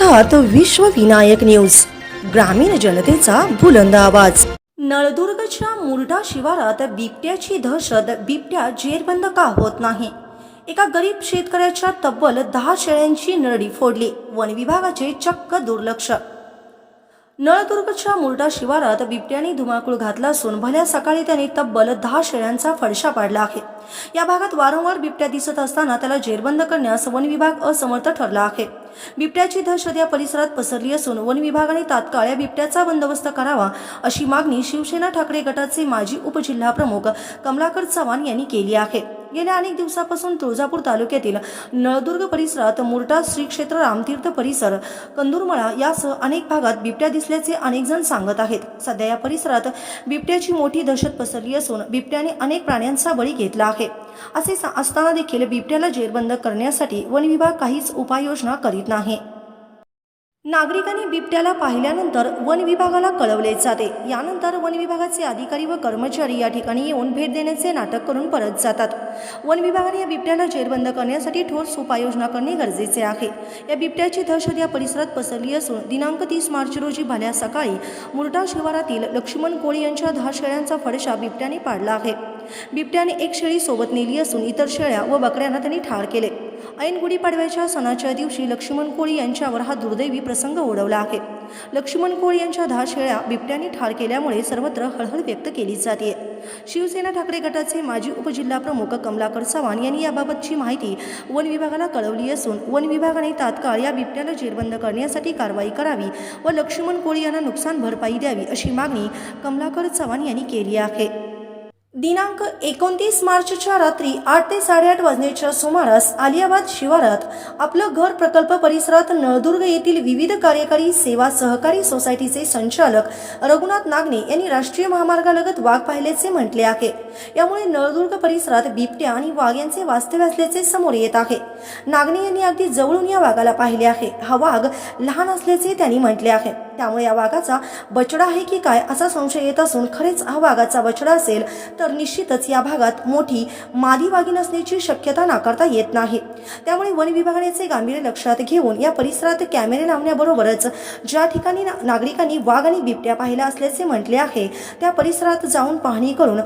पाहतात विश्व विनायक न्यूज. ग्रामीण जनतेचा बुलंद आवाज. नळदुर्गच्या मुरडा शिवारात बिबट्याची दहशत बिबट्या जेरबंद का होत नाही? एका गरीब शेतकऱ्याच्या तब्बल दहा शेळ्यांची नरडी फोडली. वन विभागाचे चक्क दुर्लक्ष नळदुर्गच्या मुरडा शिवारात बिबट्याने धुमाकूळ घातला असून भल्या सकाळी त्याने तब्बल दहा शेळ्यांचा फडशा पाडला आहे. या भागात वारंवार बिबट्या दिसत असताना त्याला जेरबंद करण्यास वन विभाग असमर्थ ठरला आहे. बिबट्याची दहशत या परिसरात पसरली असून वन विभागाने तात्काळ या बिबट्याचा बंदोबस्त करावा अशी मागणी शिवसेना ठाकरे गटाचे माजी उपजिल्हाप्रमुख कमलाकर चव्हाण यांनी केली आहे. गेल्या अनेक दिवसापासून तुळजापूर तालुक्यातील नळदुर्ग परिसरात मुरटा श्री क्षेत्र रामतीर्थ परिसर कंदुरमळा यासह अनेक भागात बिबट्या दिसल्याचे अनेक जण सांगत आहेत. सध्या या परिसरात बिबट्याची मोठी दहशत पसरली असून बिबट्याने अनेक प्राण्यांचा बळी घेतला आहे. असे सा- असताना देखील बिबट्याला जेरबंद करण्यासाठी वन विभाग काहीच उपाययोजना करीत नाही. नागरिकांनी बिबट्याला पाहिल्यानंतर वन विभागाला कळवले जाते. यानंतर वन विभागाचे अधिकारी व कर्मचारी या ठिकाणी येऊन भेट देण्याचे नाटक करून परत जातात. वन विभागाने या बिबट्याला जेरबंद करण्यासाठी ठोस उपाययोजना करणे गरजेचे आहे. या बिबट्याची दहशत या परिसरात पसरली असून दिनांक तीस मार्च रोजी भल्या सकाळी मुरटा शिवारातील लक्ष्मण कोळी यांच्या दहा शेळ्यांचा फडशा बिबट्याने पाडला आहे. बिबट्याने एक शेळी सोबत नेली असून इतर शेळ्या व बकऱ्यांना त्यांनी ठार केले. ऐन गुढीपाडव्याच्या सणाच्या दिवशी लक्ष्मण कोळी यांच्यावर हा दुर्दैवी प्रसंग ओढवला आहे. लक्ष्मण कोळी यांच्या दहा शेळ्या बिबट्याने ठार केल्यामुळे सर्वत्र हळहळ व्यक्त केली जाते शिवसेना ठाकरे गटाचे माजी उपजिल्हाप्रमुख कमलाकर चव्हाण यांनी याबाबतची माहिती वन विभागाला कळवली असून वन विभागाने तात्काळ या बिबट्याला जेरबंद करण्यासाठी कारवाई करावी व लक्ष्मण कोळी यांना नुकसान भरपाई द्यावी अशी मागणी कमलाकर चव्हाण यांनी केली आहे. दिनांक एकोणतीस मार्चच्या रात्री आठ ते साडेआठ वाजण्याच्या सुमारास आलियाबाद शिवारात आपलं घर प्रकल्प परिसरात नळदुर्ग येथील विविध कार्यकारी सेवा सहकारी सोसायटीचे संचालक रघुनाथ नागने यांनी राष्ट्रीय महामार्गालगत वाघ पाहिल्याचे म्हटले आहे. यामुळे नळदुर्ग परिसरात बिबट्या आणि वाघ यांचे वास्तव्य असल्याचे समोर येत आहे. नागणे यांनी अगदी जवळून या वाघाला पाहिले आहे. हा वाघ लहान असल्याचे त्यांनी म्हटले आहे. त्यामुळे या वाघाचा बछडा आहे की काय असा संशय येत असून खरेच हा वाघाचा बछडा असेल तर निश्चितच या भागात मोठी मादी वाघीण असण्याची शक्यता नाकारता येत नाही. त्यामुळे वन विभागाचे गांभीर्य लक्षात घेऊन या परिसरात कॅमेरे लावण्याबरोबरच ज्या ठिकाणी ना- नागरिकांनी वाघ आणि बिबट्या पाहिला असल्याचे म्हटले आहे त्या परिसरात जाऊन पाहणी करून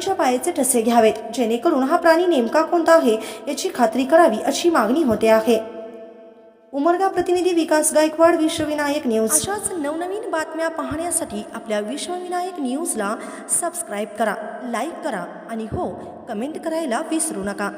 प्राण्यांच्या पायाचे ठसे घ्यावेत. जेणेकरून हा प्राणी नेमका कोणता आहे याची खात्री करावी अशी मागणी होते आहे. उमरगा प्रतिनिधी विकास गायकवाड विश्वविनायक न्यूज. अशाच नवनवीन बातम्या पाहण्यासाठी आपल्या विश्वविनायक न्यूजला सबस्क्राईब करा लाईक करा आणि हो कमेंट करायला विसरू नका.